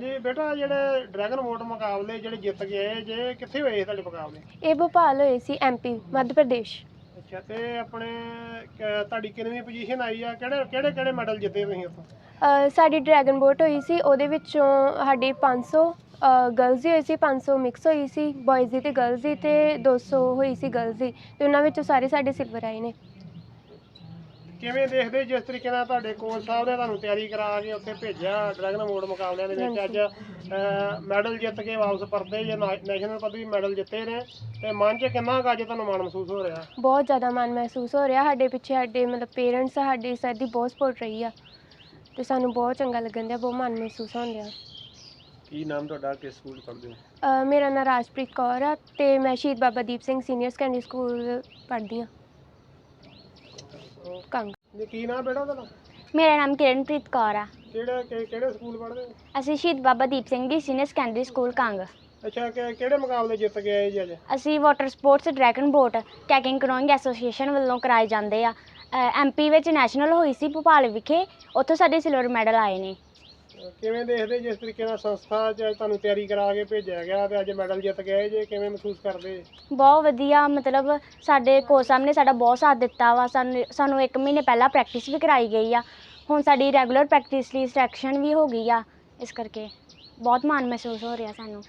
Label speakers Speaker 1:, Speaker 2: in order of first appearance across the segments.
Speaker 1: ਹਾਂਜੀ ਬੇਟਾ ਜਿਹੜੇ ਡਰੈਗਨ ਵੋਟ ਮੁਕਾਬਲੇ ਜਿਹੜੇ ਜਿੱਤ ਕੇ ਆਏ ਜੇ ਕਿੱਥੇ ਹੋਏ ਸੀ ਤੁਹਾਡੇ ਮੁਕਾਬਲੇ?
Speaker 2: ਇਹ ਭੋਪਾਲ ਹੋਏ ਸੀ ਐਮਪੀ ਮੱਧ ਪ੍ਰਦੇਸ਼।
Speaker 1: ਅੱਛਾ ਤੇ ਆਪਣੇ ਕ- ਤੁਹਾਡੀ ਕਿੰਨਵੀਂ ਪੋਜੀਸ਼ਨ ਆਈ ਆ? ਕਿਹੜੇ ਕਿਹੜੇ ਕਿਹੜੇ ਮੈਡਲ ਜਿੱਤੇ ਤੁਸੀਂ ਉੱਥੋਂ?
Speaker 2: ਅ, ਸਾਡੀ ਡਰੈਗਨ ਬੋਟ ਹੋਈ ਸੀ ਉਹਦੇ ਵਿੱਚੋਂ ਸਾਡੀ 500 ਗਰਲਜ਼ ਦੀ ਹੋਈ ਸੀ 500 ਮਿਕਸ ਹੋਈ ਸੀ ਬॉयਜ਼ ਦੀ ਤੇ ਗਰਲਜ਼ ਦੀ ਤੇ 200 ਹੋਈ ਸੀ ਗਰਲਜ਼ ਦੀ ਤੇ ਉਹਨਾਂ ਵਿੱਚੋਂ ਸਾਰੇ ਸਾਡੇ ਸਿਲਵਰ ਆਏ ਨੇ।
Speaker 1: ਕਿਵੇਂ ਦੇਖਦੇ ਜਿਸ ਤਰੀਕੇ ਨਾਲ ਤੁਹਾਡੇ ਕੋਚ ਸਾਹਿਬ ਨੇ ਤੁਹਾਨੂੰ ਤਿਆਰੀ ਕਰਾ ਕੇ ਉੱਥੇ ਭੇਜਿਆ ਡਰੈਗਨ ਵੋਟ ਮੁਕਾਬਲਿਆਂ ਦੇ ਵਿੱਚ ਅੱਜ ਅ, ਮੈਡਲ ਜਿੱਤ ਕੇ ਵਾਪਸ ਪਰਦੇ ਜੇ ਨੈਸ਼ਨਲ ਪੱਧਰੀ ਮੈਡਲ ਜਿੱਤੇ ਨੇ ਤੇ ਮਨ 'ਚ ਕਿੰਨਾ ਕੁ ਅੱਜ ਤੁਹਾਨੂੰ ਮਾਣ ਮਹਿਸੂਸ ਹੋ ਰਿਹਾ?
Speaker 2: ਬਹੁਤ ਜ਼ਿਆਦਾ ਮਾਣ ਮਹਿਸੂਸ ਹੋ ਰਿਹਾ ਸਾਡੇ ਪਿੱਛੇ ਸਾਡੇ ਮਤਲਬ ਪੇਰੈਂਟਸ ਸਾਡੇ ਸਰ ਦੀ ਬਹੁਤ ਸਪੋਰਟ ਰਹੀ ਆ ਤੇ ਸਾਨੂੰ ਬਹੁਤ ਚੰਗਾ ਲੱਗਣ ਡਿਆ ਬਹੁਤ ਮਾਣ ਮਹਿਸੂਸ ਹੋਣ ਡਿਆ
Speaker 1: ਕੀ ਨਾਮ ਤੁਹਾਡਾ ਕਿਸ ਸਕੂਲ ਪੜ੍ਹਦੇ ਹੋ?
Speaker 2: ਮੇਰਾ ਨਾਂ ਰਾਜਪ੍ਰੀਤ ਕੌਰ ਆ ਤੇ ਮੈਂ Shaheed Baba Deep Singh senior secondary school ਪੜ੍ਹਦੀ ਹਾਂ। ਕੰਗ
Speaker 1: ਜੀ ਕੀ ਨਾਮ ਬੇਟਾ ਤੁਹਾਡਾ?
Speaker 3: ਮੇਰਾ ਨਾਮ ਕਿਰਨਪ੍ਰੀਤ ਕੌਰ ਆ।
Speaker 1: ਕਿਹੜੇ ਕਿ- ਕਿਹੜੇ ਸਕੂਲ ਪੜ੍ਹਦੇ ਹੋ?
Speaker 3: ਅਸੀਂ ਸ਼ਹੀਦ Baba Deep Singh ji senior secondary school Kang.
Speaker 1: ਅੱਛਾ ਕਿ- ਕਿਹੜੇ ਮੁਕਾਬਲੇ ਜਿੱਤ ਕੇ ਆਏ ਜੀ ਅੱਜ?
Speaker 3: ਅਸੀਂ water sports dragon boat kayaking canoeing association ਵੱਲੋਂ ਕਰਾਏ ਜਾਂਦੇ ਆ। ਐਮਪੀ ਵਿੱਚ ਨੈਸ਼ਨਲ ਹੋਈ ਸੀ ਭੋਪਾਲ ਵਿਖੇ ਉੱਥੋਂ ਸਾਡੇ ਸਿਲਵਰ ਮੈਡਲ ਆਏ ਨੇ।
Speaker 1: ਕਿਵੇਂ ਦੇਖਦੇ ਜਿਸ ਤਰੀਕੇ ਨਾਲ ਸੰਸਥਾ 'ਚ ਤੁਹਾਨੂੰ ਤਿਆਰੀ ਕਰਾ ਕੇ ਭੇਜਿਆ ਗਿਆ ਤੇ ਅੱਜ ਮੈਡਲ ਜਿੱਤ ਕੇ ਆਏ ਜੇ ਕਿਵੇਂ ਮਹਿਸੂਸ ਕਰਦੇ?
Speaker 3: ਬਹੁਤ ਵਧੀਆ ਮਤਲਬ ਸਾਡੇ ਕੋਚ ਸਾਹਿਬ ਨੇ ਸਾਡਾ ਬਹੁਤ ਸਾਥ ਦਿੱਤਾ ਵਾ ਸਾਨੂੰ ਸਾਨੂੰ ਇੱਕ ਮਹੀਨੇ ਪਹਿਲਾਂ ਪ੍ਰੈਕਟਿਸ ਵੀ ਕਰਾਈ ਗਈ ਆ। ਹੁਣ ਸਾਡੀ ਰੈਗੂਲਰ ਪ੍ਰੈਕਟਿਸ ਲਈ ਸਿਲੈਕਸ਼ਨ ਵੀ ਹੋ ਗਈ ਆ ਇਸ ਕਰਕੇ ਬਹੁਤ ਮਾਣ ਮਹਿਸੂਸ ਹੋ ਰਿਹਾ ਸਾਨੂੰ।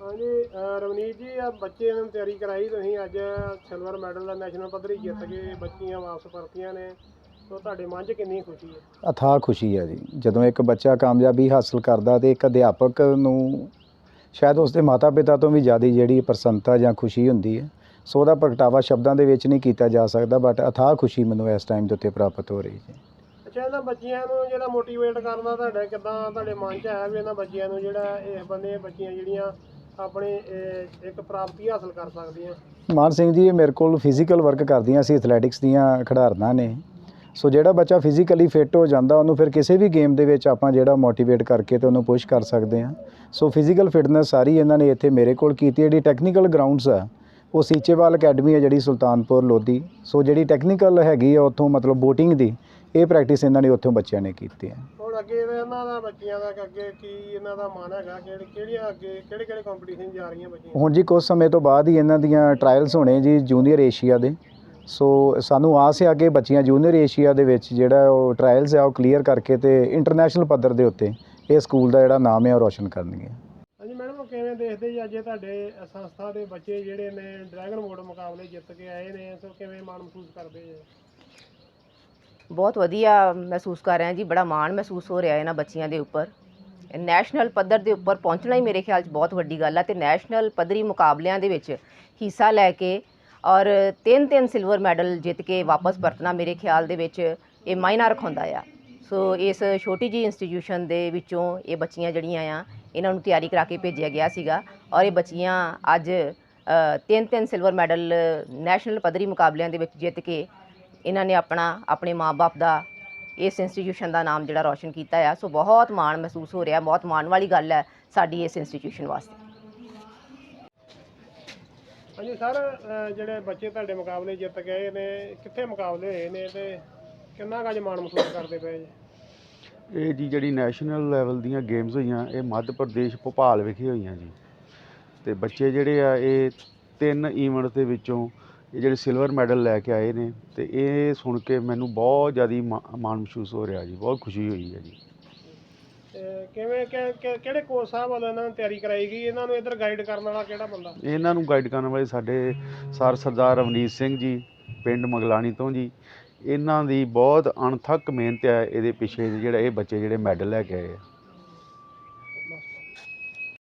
Speaker 1: ਹਾਂਜੀ ਅਹ ਰਵਨੀਤ ਜੀ ਆ ਬੱਚੇ ਨੂੰ ਤਿਆਰੀ ਕਰਾਈ ਤੁਸੀਂ ਅੱਜ ਸਿਲਵਰ ਮੈਡਲ ਦਾ ਨੈਸ਼ਨਲ ਪੱਧਰੀ ਜਿੱਤ ਕੇ ਬੱਚੀਆਂ ਵਾਪਸ ਪਰਤੀਆਂ ਨੇ। ਤਾਂ ਤੁਹਾਡੇ ਮਨ 'ਚ ਕਿੰਨੀ ਖੁਸ਼ੀ ਹੈ?
Speaker 4: ਅਥਾਹ ਖੁਸ਼ੀ ਹੈ ਜੀ। ਜਦੋਂ ਇੱਕ ਬੱਚਾ ਕਾਮਯਾਬੀ ਹਾਸਲ ਕਰਦਾ ਤੇ ਇੱਕ ਅਧਿਆਪਕ ਨੂੰ ਸ਼ਾਇਦ ਉਸਦੇ ਮਾਤਾ-ਪਿਤਾ ਤੋਂ ਵੀ ਜ਼ਿਆਦਾ ਜਿਹੜੀ ਪ੍ਰਸੰਨਤਾ ਜਾਂ ਖੁਸ਼ੀ ਹੁੰਦੀ ਹੈ। ਸੋ ਉਹਦਾ ਪ੍ਰਗਟਾਵਾ ਸ਼ਬਦਾਂ ਦੇ ਵਿੱਚ ਨਹੀਂ ਕੀਤਾ ਜਾ ਸਕਦਾ ਬਟ ਅਥਾਹ ਖੁਸ਼ੀ ਮੈਨੂੰ ਇਸ ਟਾਈਮ ਦੇ ਉੱਤੇ ਪ੍ਰਾਪਤ ਹੋ ਰਹੀ ਹੈ
Speaker 1: ਅੱਛਾ ਇਹਨਾਂ ਬੱਚਿਆਂ ਨੂੰ ਜਿਹੜਾ ਮੋਟੀਵੇਟ ਕਰਨਾ ਤੁਹਾਡੇ ਕਿਦਾਂ ਤੁਹਾਡੇ ਮਨ 'ਚ ਆਇਆ ਵੀ ਇਹਨਾਂ ਬੱਚਿਆਂ ਨੂੰ ਜਿਹੜਾ ਇਸ ਬੰਦੇ ਬੱਚੀਆਂ ਜਿਹੜੀਆਂ ਆਪਣੇ ਇੱਕ ਪ੍ਰਾਪਤੀ ਹਾਸਲ ਕਰ ਸਕਦੀਆਂ?
Speaker 4: ਮਾਨ ਸਿੰਘ ਜੀ ਇਹ ਮੇਰੇ ਕੋਲ ਫਿਜ਼ੀਕਲ ਵਰਕ ਕਰਦੀਆਂ ਸੀ ਐਥਲੈਟਿਕਸ ਦੀਆਂ ਖਿਡਾਰਨਾਂ ਨੇ। ਸੋ ਜਿਹੜਾ ਬੱਚਾ ਫਿਜ਼ੀਕਲੀ ਫਿੱਟ ਹੋ ਜਾਂਦਾ ਉਹਨੂੰ ਫਿਰ ਕਿਸੇ ਵੀ ਗੇਮ ਦੇ ਵਿੱਚ ਆਪਾਂ ਜਿਹੜਾ ਮੋਟੀਵੇਟ ਕਰਕੇ ਤੇ ਉਹਨੂੰ ਪੁਸ਼ ਕਰ ਸਕਦੇ ਹਾਂ। ਸੋ ਫਿਜ਼ੀਕਲ ਫਿਟਨੈਸ ਸਾਰੀ ਇਹਨਾਂ ਨੇ ਇੱਥੇ ਮੇਰੇ ਕੋਲ ਕੀਤੀ। ਜਿਹੜੀ ਟੈਕਨੀਕਲ ਗਰਾਊਂਡਸ ਆ ਉਹ ਸੀਚੇਵਾਲ ਅਕੈਡਮੀ ਹੈ ਜਿਹੜੀ ਸੁਲਤਾਨਪੁਰ ਲੋਧੀ। ਸੋ ਜਿਹੜੀ ਟੈਕਨੀਕਲ ਹੈਗੀ ਆ ਉੱਥੋਂ ਮਤਲਬ ਬੋਟਿੰਗ ਦੀ ਇਹ ਪ੍ਰੈਕਟਿਸ ਇਹਨਾਂ ਨੇ ਉੱਥੋਂ ਬੱਚਿਆਂ ਨੇ ਕੀਤੀ ਹੈ।
Speaker 1: ਹੁਣ ਅੱਗੇ ਇਹਦਾ ਇਹਨਾਂ ਦਾ ਬੱਚਿਆਂ ਦਾ ਕਿ ਅੱਗੇ ਕੀ ਇਹਨਾਂ ਦਾ ਮਨ ਹੈਗਾ? ਕਿਹੜੀ ਕਿਹੜੀਆਂ ਅੱਗੇ ਕਿਹੜੇ ਕਿਹੜੇ ਕੰਪੀਟੀਸ਼ਨ ਜਾ ਰਹੀਆਂ ਬੱਚੀਆਂ?
Speaker 4: ਹੁਣ ਜੀ ਕੁਝ ਸਮੇਂ ਤੋਂ ਬਾਅਦ ਹੀ ਇਹਨਾਂ ਦੀਆਂ ਟਰਾਇਲਸ ਹੋਣੇ ਜੀ ਜੂਨੀਅਰ ਏਸ਼ੀਆ ਦੇ। ਸੋ ਸਾਨੂੰ ਆਸ ਹੈ ਕਿ ਬੱਚੀਆਂ ਜੂਨੀਅਰ ਏਸ਼ੀਆ ਦੇ ਵਿੱਚ ਜਿਹੜਾ ਉਹ ਟਰਾਇਲਸ ਆ ਉਹ ਕਲੀਅਰ ਕਰਕੇ ਤੇ ਇੰਟਰਨੈਸ਼ਨਲ ਪੱਧਰ ਦੇ ਉੱਤੇ ਇਹ ਸਕੂਲ ਦਾ ਜਿਹੜਾ ਨਾਮ ਹੈ ਉਹ ਰੋਸ਼ਨ ਕਰਨਗੇ।
Speaker 1: ਹਾਂਜੀ ਮੈਡਮ ਕਿਵੇਂ ਦੇਖਦੇ ਜੀ ਅੱਜ ਇਹ ਤੁਹਾਡੇ ਸੰਸਥਾ ਦੇ ਬੱਚੇ ਜਿਹੜੇ ਨੇ ਡਰੈਗਨ ਬੋਟ ਮੁਕਾਬਲੇ ਜਿੱਤ ਕੇ ਆਏ ਨੇ ਸੋ ਕਿਵੇਂ ਮਾਣ ਮਹਿਸੂਸ ਕਰਦੇ ਜੀ?
Speaker 5: ਬਹੁਤ ਵਧੀਆ ਮਹਿਸੂਸ ਕਰ ਰਹੇ ਹਾਂ ਜੀ ਬੜਾ ਮਾਣ ਮਹਿਸੂਸ ਹੋ ਰਿਹਾ ਇਹਨਾਂ ਬੱਚੀਆਂ ਦੇ ਉੱਪਰ। ਨੈਸ਼ਨਲ ਪੱਧਰ ਦੇ ਉੱਪਰ ਪਹੁੰਚਣਾ ਹੀ ਮੇਰੇ ਖਿਆਲ 'ਚ ਬਹੁਤ ਵੱਡੀ ਗੱਲ ਹੈ ਤੇ ਨੈਸ਼ਨਲ ਪੱਧਰੀ ਮੁਕਾਬਲਿਆਂ ਦੇ ਵਿੱਚ ਹਿੱਸਾ ਲੈ ਕੇ ਔਰ ਤਿੰਨ ਤਿੰਨ ਸਿਲਵਰ ਮੈਡਲ ਜਿੱਤ ਕੇ ਵਾਪਸ ਪਰਤਣਾ ਮੇਰੇ ਖਿਆਲ ਦੇ ਵਿੱਚ ਇਹ ਮਾਇਨਾ ਰਖਾਉਂਦਾ ਆ। ਸੋ ਇਸ ਛੋਟੀ ਜੀ ਇੰਸਟੀਟਿਊਸ਼ਨ ਦੇ ਵਿੱਚੋਂ ਇਹ ਬੱਚੀਆਂ ਜਿਹੜੀਆਂ ਆ, ਇਹਨਾਂ ਨੂੰ ਤਿਆਰੀ ਕਰਾ ਕੇ ਭੇਜਿਆ ਗਿਆ ਸੀਗਾ ਔਰ ਇਹ ਬੱਚੀਆਂ ਅੱਜ ਤਿੰਨ ਤਿੰਨ ਸਿਲਵਰ ਮੈਡਲ ਨੈਸ਼ਨਲ ਪੱਧਰੀ ਮੁਕਾਬਲਿਆਂ ਦੇ ਵਿੱਚ ਜਿੱਤ ਕੇ ਇਹਨਾਂ ਨੇ ਆਪਣਾ, ਆਪਣੇ ਮਾਪੇ ਦਾ ਇਸ ਇੰਸਟੀਟਿਊਸ਼ਨ ਦਾ ਨਾਮ ਜਿਹੜਾ ਰੌਸ਼ਨ ਕੀਤਾ ਆ। ਸੋ ਬਹੁਤ ਮਾਣ ਮਹਿਸੂਸ ਹੋ ਰਿਹਾ, ਬਹੁਤ ਮਾਣ ਵਾਲੀ ਗੱਲ ਹੈ ਸਾਡੀ ਇਸ ਇੰਸਟੀਟਿਊਸ਼ਨ ਵਾਸਤੇ।
Speaker 1: ਹਾਂਜੀ, ਸਰ ਜਿਹੜੇ ਬੱਚੇ ਤੁਹਾਡੇ ਮੁਕਾਬਲੇ ਜਿੱਤ ਗਏ ਨੇ, ਕਿੱਥੇ ਮੁਕਾਬਲੇ ਹੋਏ ਨੇ ਤੇ ਕਿੰਨਾ ਕੁ ਅੱਜ ਮਾਣ ਮਹਿਸੂਸ ਕਰਦੇ ਪਏ ਜੀ?
Speaker 6: ਇਹ ਜੀ ਜਿਹੜੀ ਨੈਸ਼ਨਲ ਲੈਵਲ ਦੀਆਂ ਗੇਮਸ ਹੋਈਆਂ, ਇਹ ਮੱਧ ਪ੍ਰਦੇਸ਼ ਭੋਪਾਲ ਵਿਖੇ ਹੋਈਆਂ ਜੀ। ਤੇ ਬੱਚੇ ਜਿਹੜੇ ਆ, ਇਹ ਤਿੰਨ ਈਵੈਂਟ ਦੇ ਵਿੱਚੋਂ ਇਹ ਜਿਹੜੇ ਸਿਲਵਰ ਮੈਡਲ ਲੈ ਕੇ ਆਏ ਨੇ ਤੇ ਇਹ ਸੁਣ ਕੇ ਮੈਨੂੰ ਬਹੁਤ ਜ਼ਿਆਦਾ ਮਾਣ ਮਹਿਸੂਸ ਹੋ ਰਿਹਾ ਜੀ, ਬਹੁਤ ਖੁਸ਼ੀ ਹੋਈ ਹੈ ਜੀ।
Speaker 1: ਤੇ ਕਿਵੇਂ ਕਿ- ਕਿ- ਕਿਹੜੇ ਕੋਚ ਸਾਹਿਬ ਵੱਲੋਂ ਇਹਨਾਂ ਨੂੰ ਤਿਆਰੀ ਕਰਾਈ ਗਈ? ਇਹਨਾਂ ਨੂੰ ਇੱਧਰ ਗਾਈਡ ਕਰਨ ਵਾਲਾ ਕਿਹੜਾ ਬੰਦਾ?
Speaker 6: ਇਹਨਾਂ ਨੂੰ ਗਾਈਡ ਕਰਨ ਵਾਲੇ ਸਾਡੇ ਸਰ ਸਰਦਾਰ ਰਵਨੀਤ ਸਿੰਘ ਜੀ, ਪਿੰਡ ਮਗਲਾਣੀ ਤੋਂ ਜੀ। ਇਹਨਾਂ ਦੀ ਬਹੁਤ ਅਣਥੱਕ ਮਿਹਨਤ ਹੈ ਇਹਦੇ ਪਿੱਛੇ ਜਿਹੜਾ ਇਹ ਬੱਚੇ ਜਿਹੜੇ ਮੈਡਲ ਲੈ ਕੇ ਆਏ ਆ।